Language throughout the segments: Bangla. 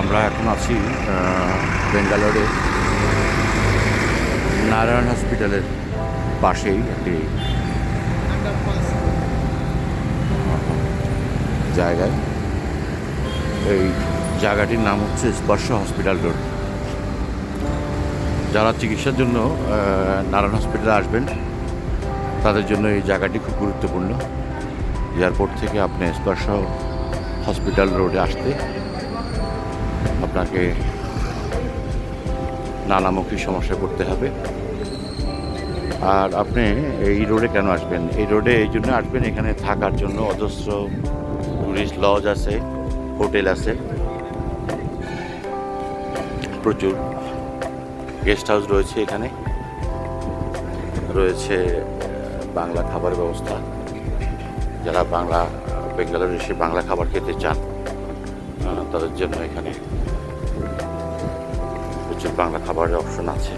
আমরা এখন আছি বেঙ্গালোরে। নারায়ণ হসপিটালের পাশেই একটি জায়গায়। এই জায়গাটির নাম হচ্ছে স্পর্শ হসপিটাল রোড। যারা চিকিৎসার জন্য নারায়ণ হসপিটালে আসবেন, তাদের জন্য এই জায়গাটি খুব গুরুত্বপূর্ণ। এয়ারপোর্ট থেকে আপনি স্পর্শ হসপিটাল রোডে আসতে আপনাকে নানামুখী সমস্যায় পড়তে হবে। আর আপনি এই রোডে কেন আসবেন? এই রোডে এই জন্য আসবেন, এখানে থাকার জন্য অজস্র টুরিস্ট লজ আছে, হোটেল আছে। প্রচুর গেস্ট হাউস রয়েছে এখানে। রয়েছে বাংলা খাবার ব্যবস্থা। যারা বাংলা বেঙ্গালোর এসে বাংলা খাবার খেতে চান তাদের জন্য এখানে প্রচুর বাংলা খাবারের অপশন আছে।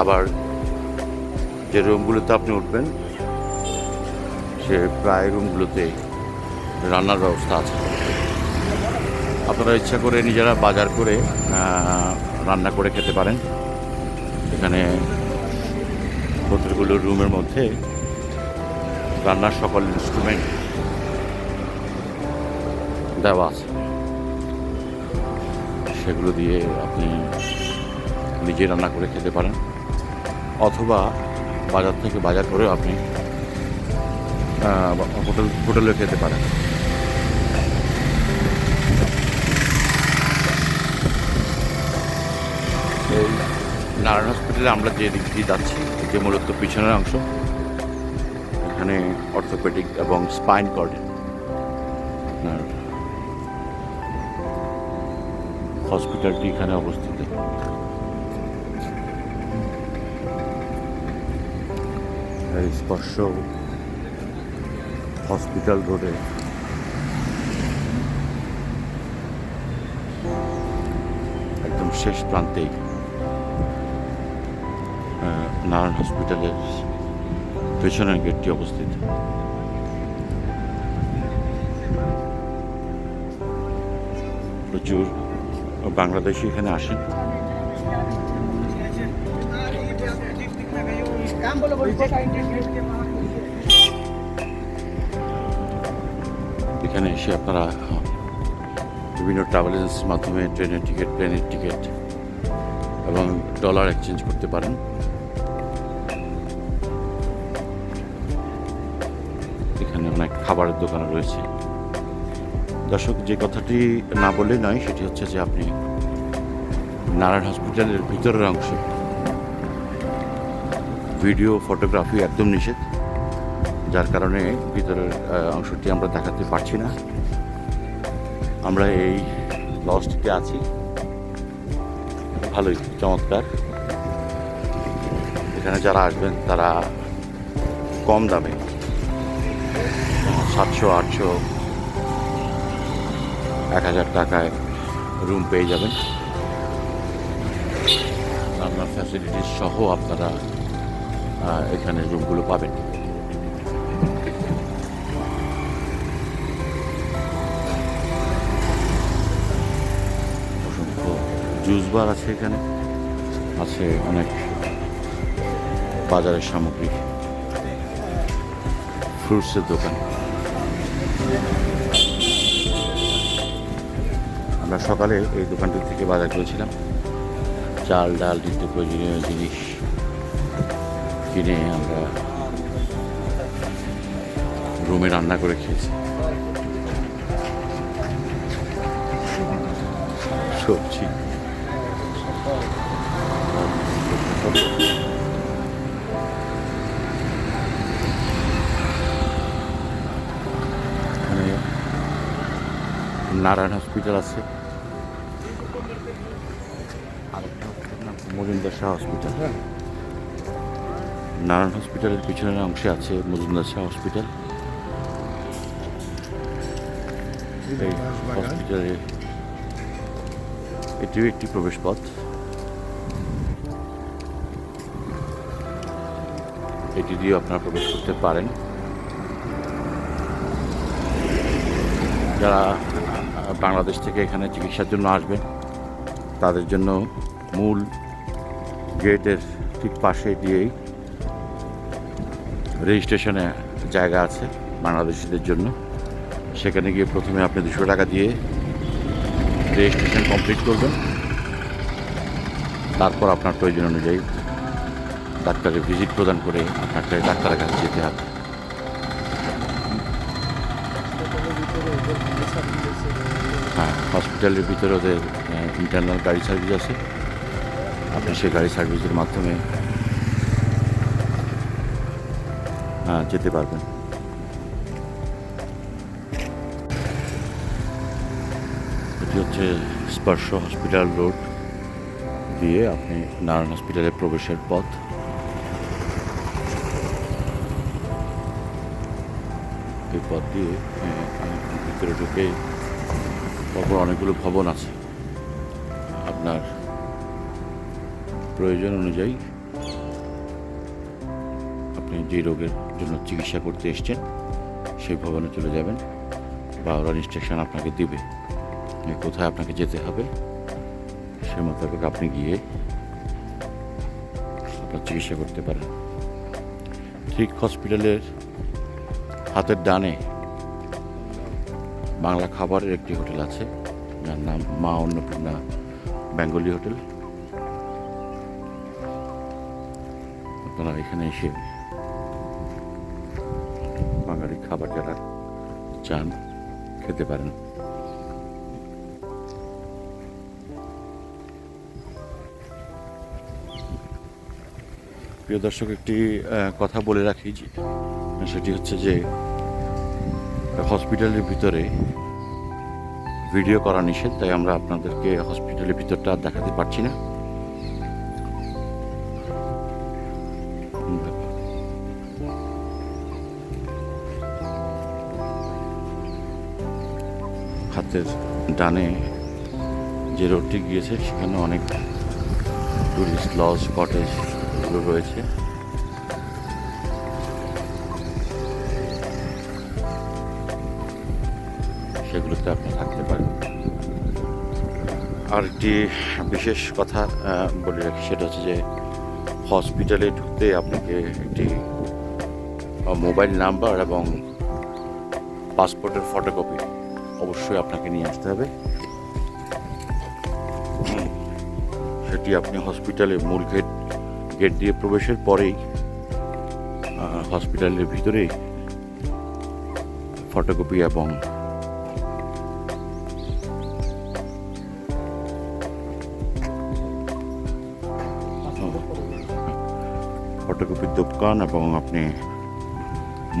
আবার যে রুমগুলোতে আপনি উঠবেন, সে প্রায় রুমগুলোতে রান্নার ব্যবস্থা আছে। আপনারা ইচ্ছা করে নিজেরা বাজার করে রান্না করে খেতে পারেন। এখানে হোটেলগুলোর রুমের মধ্যে রান্নার সকল ইনস্ট্রুমেন্ট দেওয়া আছে। সেগুলো দিয়ে আপনি নিজে রান্না করে খেতে পারেন। অথবা বাজার থেকে বাজার করেও আপনি হোটেল হোটেলে খেতে পারেন। এই নারায়ণ হসপিটালে আমরা যে দিক দিয়ে যাচ্ছি যে মূলত পিছনের অংশ। এখানে অর্থোপেডিক এবং স্পাইন কর্ড আপনার হসপিটালটি এখানে অবস্থিত। স্পর্শ হসপিটাল রোডে। একদম শেষ প্রান্তেই আহ, নারায়ণ হসপিটালের পেছনের গেটটি অবস্থিত। প্রচুর বাংলাদেশি এখানে আসেন। এখানে এসে আপনারা, বিভিন্ন ট্রাভেল এজেন্সির মাধ্যমে ট্রেনের টিকিট প্লেনের টিকিট এবং ডলার এক্সচেঞ্জ করতে পারেন। এখানে অনেক খাবারের দোকান রয়েছে। দর্শক, যে কথাটি না বললে নয়, সেটি হচ্ছে যে আপনি নারায়ণ হসপিটালের ভিতরের অংশ। ভিডিও, ফটোগ্রাফি একদম নিষেধ, যার কারণে ভিতরের অংশটি আমরা দেখাতে পারছি না। আমরা এই লজটিতে আছি। ভালোই, চমৎকার। এখানে যারা আসবেন, তারা কম দামে, সাতশো, আটশো এক হাজার টাকায় রুম পেয়ে যাবেন। রান্নার ফ্যাসিলিটিস সহ আপনারা এখানে রুমগুলো পাবেন। অসংখ্য জুস বার আছে এখানে। আছে অনেক বাজারের সামগ্রী। ফ্রুটসের দোকান। আমরা সকালে এই দোকানটি থেকে বাজার করেছিলাম। চাল, ডাল নিত্য প্রয়োজনীয় জিনিস কিনে আমরা রুমে রান্না করে খেয়েছি। সবজি। নারায়ণ হসপিটাল আছে। মজুমদার শাহ হসপিটাল নারায়ণ হসপিটালের পিছনের অংশে আছে মজুমদার শাহ হসপিটাল এই হসপিটালে এটিও একটি প্রবেশ পথ এটি দিয়ে আপনারা প্রবেশ করতে পারেন। যারা বাংলাদেশ থেকে এখানে চিকিৎসার জন্য আসবেন, তাদের জন্য মূল গেটের ঠিক পাশে দিয়েই রেজিস্ট্রেশনে জায়গা আছে বাংলাদেশিদের জন্য। সেখানে গিয়ে প্রথমে আপনি দুশো টাকা দিয়ে রেজিস্ট্রেশন কমপ্লিট করবেন। তারপর আপনার প্রয়োজন অনুযায়ী ডাক্তারের ভিজিট প্রদান করে আপনাকে ডাক্তারের কাছে যেতে হবে। হ্যাঁ হসপিটালের ভিতরে ওদের ইন্টারনাল গাড়ি সার্ভিস আছে। আপনি সেই গাড়ি সার্ভিসের মাধ্যমে হ্যাঁ যেতে পারবেন। এটি হচ্ছে স্পর্শ হসপিটাল রোড দিয়ে আপনি নারায়ণ হসপিটালে প্রবেশের পথ। এই পথ দিয়ে ভিতরে ঢুকে অনেকগুলো ভবন আছে। আপনার প্রয়োজন অনুযায়ী আপনি যে রোগের জন্য চিকিৎসা করতে এসছেন, সেই ভবনে চলে যাবেন বা ওরা ইনস্ট্রাকশন আপনাকে দিবে কোথায় আপনাকে যেতে হবে। সে মোতাবেক আপনি গিয়ে আপনার চিকিৎসা করতে পারেন। ঠিক হসপিটালের হাতের ডানে বাংলা খাবারের একটি হোটেল আছে, যার নাম মা অন্নপূর্ণা বেঙ্গলি হোটেল। আপনারা এখানে এসে বাঙালি খাবার যারা চান, খেতে পারেন। প্রিয় দর্শক, একটি কথা বলে রাখি যে, সেটি হচ্ছে যে, হসপিটালের ভিতরে ভিডিও করা নিষেধ, তাই আমরা আপনাদেরকে হসপিটালের ভিতরটা দেখাতে পারছি না। হাতের ডানে যে রোডটি গিয়েছে, সেখানে অনেক টুরিস্ট লজ কটেজ এগুলো রয়েছে। সেগুলোতে আপনি থাকতে পারেন। আর একটি বিশেষ কথা বলে রাখি, সেটা হচ্ছে যে হসপিটালে ঢুকতে আপনাকে একটি মোবাইল নাম্বার এবং পাসপোর্টের ফটোকপি অবশ্যই আপনাকে নিয়ে আসতে হবে। সেটি আপনি হসপিটালে মূল গেট গেট দিয়ে প্রবেশের পরেই হসপিটালের ভিতরেই ফটোকপি এবং ফটোকপির দোকান এবং আপনি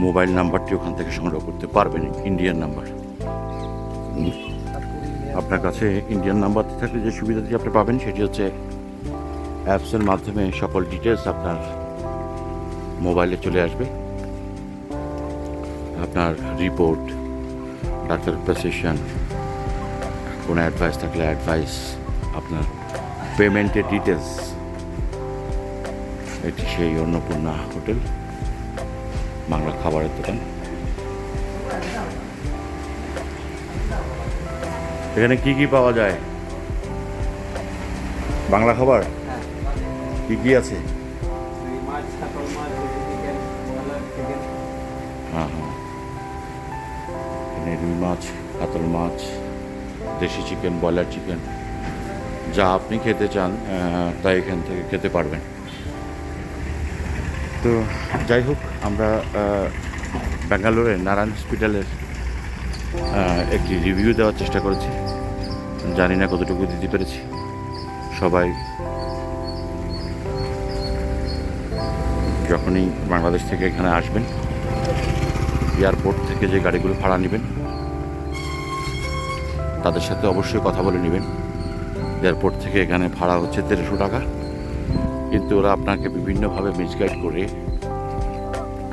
মোবাইল নাম্বারটি ওখান থেকে সংগ্রহ করতে পারবেন ইন্ডিয়ান নাম্বার আপনার কাছে ইন্ডিয়ান নাম্বারটি থাকলে যে সুবিধাটি আপনি পাবেন সেটি হচ্ছে অ্যাপসের মাধ্যমে সকল ডিটেলস আপনার মোবাইলে চলে আসবে। আপনার রিপোর্ট ডাক্তার প্রেসক্রিপশন কোনো অ্যাডভাইস থাকলে অ্যাডভাইস আপনার পেমেন্টের ডিটেলস এটি সেই অন্নপূর্ণা হোটেল, বাংলা খাবারের দোকান। এখানে কি কি পাওয়া যায়? বাংলা খাবার? কি কি আছে? হ্যাঁ হ্যাঁ। এখানে রুই মাছ কাতল মাছ দেশি চিকেন ব্রয়লার চিকেন। যা আপনি খেতে চান তা এখান থেকে খেতে পারবেন। তো যাই হোক আমরা ব্যাঙ্গালোরের নারায়ণ হসপিটালের একটি রিভিউ দেওয়ার চেষ্টা করেছি। জানি না কতটুকু দিতে পেরেছি। সবাই যখনই বাংলাদেশ থেকে এখানে আসবেন, এয়ারপোর্ট থেকে যে গাড়িগুলো ভাড়া নেবেন, তাদের সাথে অবশ্যই কথা বলে নেবেন। এয়ারপোর্ট থেকে এখানে ভাড়া হচ্ছে তেরোশো টাকা। কিন্তু ওরা আপনাকে বিভিন্নভাবে মিসগাইড করে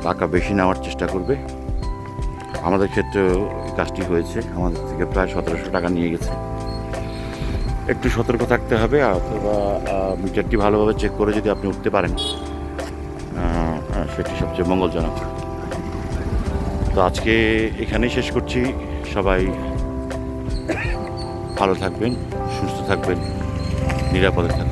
টাকা বেশি নেওয়ার চেষ্টা করবে। আমাদের ক্ষেত্রেও কাজটি হয়েছে। আমাদের থেকে প্রায় সতেরোশো টাকা নিয়ে গেছে। একটু সতর্ক থাকতে হবে, অথবা মিটারটি ভালোভাবে চেক করে যদি আপনি উঠতে পারেন সেটি সবচেয়ে মঙ্গলজনক। তো আজকে এখানেই শেষ করছি। সবাই ভালো থাকবেন, সুস্থ থাকবেন, নিরাপদে থাকবেন।